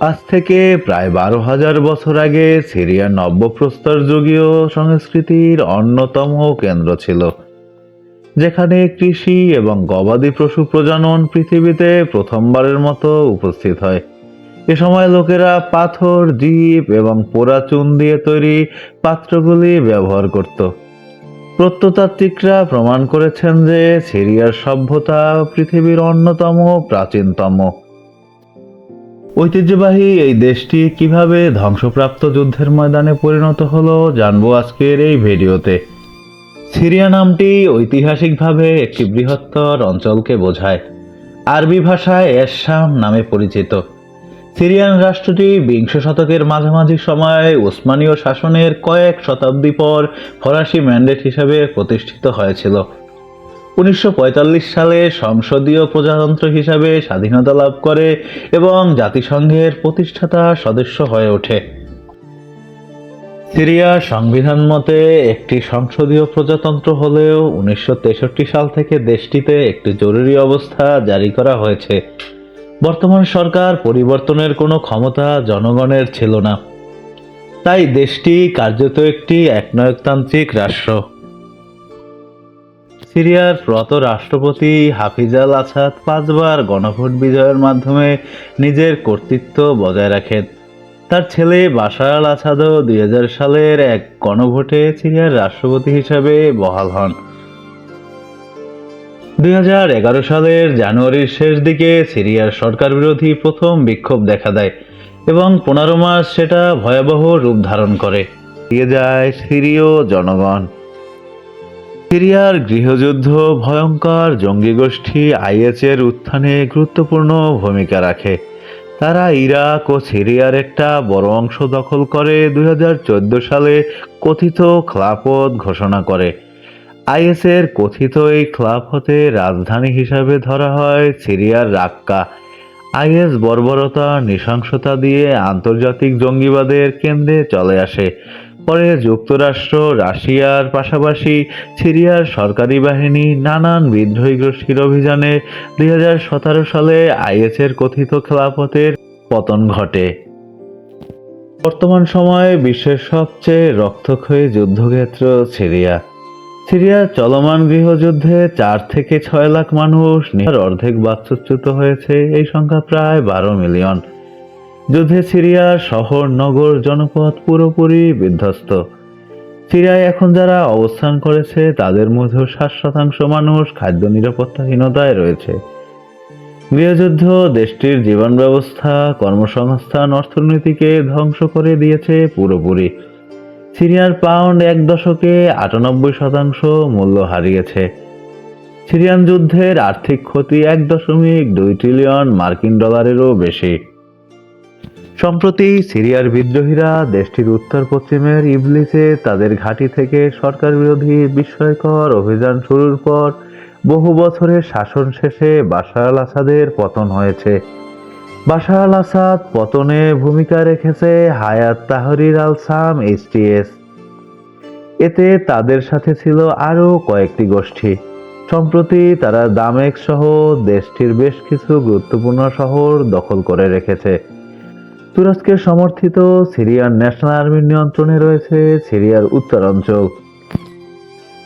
আজ থেকে প্রায় বারো হাজার বছর আগে সিরিয়ার নব্যপ্রস্তর যুগীয় সংস্কৃতির অন্যতম কেন্দ্র ছিল, যেখানে কৃষি এবং গবাদি পশু প্রজনন পৃথিবীতে প্রথমবারের মতো উপস্থিত হয়। এ সময় লোকেরা পাথর, জীব এবং পোড়া চুন দিয়ে তৈরি পাত্রগুলি ব্যবহার করত। প্রত্নতাত্ত্বিকরা প্রমাণ করেছেন যে সিরিয়ার সভ্যতা পৃথিবীর অন্যতম প্রাচীনতম। ঐতিহ্যবাহী এই দেশটি কীভাবে ধ্বংসপ্রাপ্ত যুদ্ধের ময়দানে পরিণত হলো জানব আজকের এই ভিডিওতে। সিরিয়া নামটি ঐতিহাসিকভাবে একটি বৃহত্তর অঞ্চলকে বোঝায়। আরবি ভাষায় এরশাম নামে পরিচিত। সিরিয়ান রাষ্ট্রটি বিংশ শতকের মাঝামাঝি সময়ে উসমানীয় শাসনের কয়েক শতাব্দী পর ফরাসি ম্যান্ডেট হিসেবে প্রতিষ্ঠিত হয়েছিল। উনিশশো পঁয়তাল্লিশ সালে সংসদীয় প্রজাতন্ত্র হিসাবে স্বাধীনতা লাভ করে এবং জাতিসংঘের প্রতিষ্ঠাতা সদস্য হয়ে ওঠে। সিরিয়া সংবিধান মতে একটি সংসদীয় প্রজাতন্ত্র হলেও উনিশশো তেষট্টি সাল থেকে দেশটিতে একটি জরুরি অবস্থা জারি করা হয়েছে। বর্তমান সরকার পরিবর্তনের কোনো ক্ষমতা জনগণের ছিল না। তাই দেশটি কার্যত একটি একনায়কতান্ত্রিক রাষ্ট্র। সিরিয়ার প্রত রাষ্ট্রপতি হাফিজ আল আসাদ পাঁচবার গণভোট বিজয়ের মাধ্যমে নিজের কর্তৃত্ব বজায় রাখেন। তার ছেলে বাশার আল আসাদও দুই হাজার সালের এক গণভোটে সিরিয়ার রাষ্ট্রপতি হিসাবে বহাল হন। দুই হাজার এগারো সালের জানুয়ারির শেষ দিকে সিরিয়ার সরকার বিরোধী প্রথম বিক্ষোভ দেখা দেয় এবং পনেরো মাস সেটা ভয়াবহ রূপ ধারণ করে। দিয়ে যায় সিরীয় জনগণ। সিরিয়ার গৃহযুদ্ধ ভয়ঙ্কর, জঙ্গি গোষ্ঠী আইএসের উত্থানে গুরুত্বপূর্ণ ভূমিকা রাখে। তারা ইরাক ও সিরিয়ার একটা বড় অংশ দখল করে দুই হাজার চোদ্দ সালে কথিত খিলাফত ঘোষণা করে। আইএসের কথিত এই খিলাফতে রাজধানী হিসাবে ধরা হয় সিরিয়ার রাক্কা। আইএস বর্বরতা, নৃশংসতা দিয়ে আন্তর্জাতিক জঙ্গিবাদের কেন্দ্রে চলে আসে। পরে যুক্তরাষ্ট্র, রাশিয়ার পাশাপাশি সিরিয়ার সরকারি বাহিনী নানান বিদ্রোহী গোষ্ঠীর অভিযানে দুই হাজার সতেরো সালে আইএসের কথিত খেলাফতের পতন ঘটে। বর্তমান সময়ে বিশ্বের সবচেয়ে রক্তক্ষয়ী যুদ্ধক্ষেত্র সিরিয়া। সিরিয়ার চলমান গৃহযুদ্ধে চার থেকে ছয় লাখ মানুষ অর্ধেক বাস্তুচ্যুত হয়েছে। এই সংখ্যা প্রায় বারো মিলিয়ন। যুদ্ধে সিরিয়ার শহর, নগর, জনপদ পুরোপুরি বিধ্বস্ত। সিরিয়ায় এখন যারা অবস্থান করেছে, তাদের মধ্যে ষাট শতাংশ মানুষ খাদ্য নিরাপত্তাহীনতায় রয়েছে। গৃহযুদ্ধ দেশটির জীবন ব্যবস্থা, কর্মসংস্থান, অর্থনীতিকে ধ্বংস করে দিয়েছে পুরোপুরি। সিরিয়ার পাউন্ড এক দশকে আটানব্বই শতাংশ মূল্য হারিয়েছে। সিরিয়ান যুদ্ধের আর্থিক ক্ষতি এক দশমিক দুই ট্রিলিয়ন মার্কিন ডলারেরও বেশি। সম্প্রতি সিরিয়ার বিদ্রোহীরা দেশটির উত্তর পশ্চিমের ইবলিসে তাদের ঘাঁটি থেকে সরকার বিরোধী বিস্ময়কর অভিযান শুরুর পর বহু বছরের শাসন শেষে বাশার আল আসাদের পতন হয়েছে। বাশার আল আসাদ পতনে ভূমিকা রেখেছে হায়াত তাহরির আল সাম এইচটিএস এতে তাদের সাথে ছিল আরও কয়েকটি গোষ্ঠী। সম্প্রতি তারা দামেক সহ দেশটির বেশ কিছু গুরুত্বপূর্ণ শহর দখল করে রেখেছে। তুরস্কের সমর্থিত সিরিয়ার ন্যাশনাল আর্মির নিয়ন্ত্রণে রয়েছে সিরিয়ার উত্তরাঞ্চল।